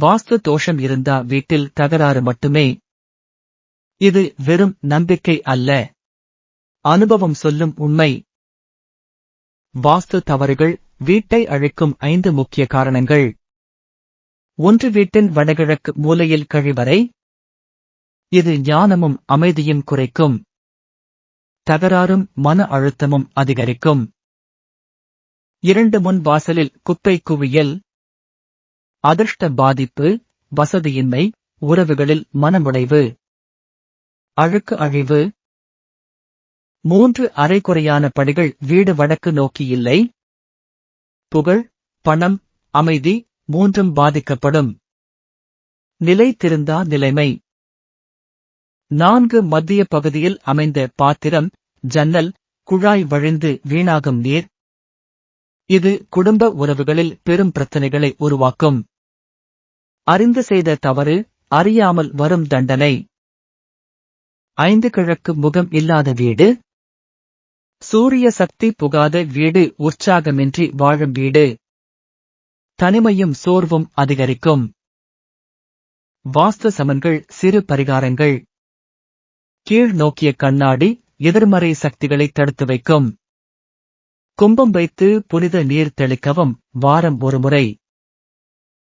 வாஸ்து தோஷம் இருந்தா வீட்டில் தகராறு மட்டுமே. இது வெறும் நம்பிக்கை அல்ல. அனுபவம் சொல்லும் உண்மை. வாஸ்து தவறுகள் வீட்டை அழைக்கும் ஐந்து முக்கிய காரணங்கள். ஒன்று வீட்டின் வடகிழக்கு மூலையில் கழிவறை. இது ஞானமும் அமைதியும் குறைக்கும். தகராறும் மன அழுத்தமும் அதிகரிக்கும். இரண்டு முன் வாசலில் குப்பை குவியல். அதிர்ஷ்ட பாதிப்பு வசதியின்மை உறவுகளில் மனமுடைவு. அழுக்கு அழிவு. மூன்று அரைக்குறையான படிகள் வீடு வடக்கு நோக்கி இல்லை. புகழ் பணம் அமைதி மூன்றும் பாதிக்கப்படும். நிலைத்திருந்தா நிலைமை. நான்கு மத்திய பகுதியில் அமைந்த பாத்திரம் ஜன்னல் குழாய் வழிந்து வீணாகும் நீர். இது குடும்ப உறவுகளில் பெரும் பிரச்சனைகளை உருவாக்கும். அறிந்து செய்த தவறு அறியாமல் வரும் தண்டனை. ஐந்து கிழக்கு முகம் இல்லாத வீடு. சூரிய சக்தி புகாத வீடு உற்சாகமின்றி வாழும் வீடு. தனிமையும் சோர்வும் அதிகரிக்கும். வாஸ்து சமன்கள் சிறு பரிகாரங்கள். கீழ் நோக்கிய கண்ணாடி எதிர்மறை சக்திகளை தடுத்து வைக்கும். கும்பம் வைத்து புனித நீர் தெளிக்கவும் வாரம் ஒருமுறை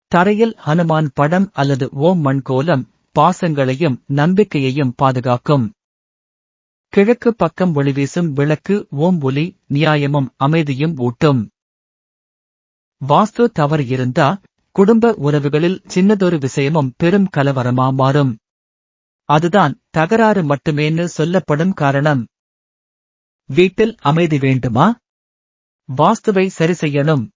தரையில் ஹனுமான் படம் அல்லது ஓம் மண் கோலம் பாசங்களையும் நம்பிக்கையையும் பாதுகாக்கும். கிழக்கு பக்கம் ஒளிவீசும் விளக்கு ஓம் ஒலி நியாயமும் அமைதியும் ஊட்டும். வாஸ்து தவறு இருந்தா குடும்ப உறவுகளில் சின்னதொரு விஷயமும் பெரும் கலவரமா மாறும். அதுதான் தகராறு மட்டுமேன்னு சொல்லப்படும் காரணம். வீட்டில் அமைதி வேண்டுமா? வாஸ்துவை சரி செய்யணும்.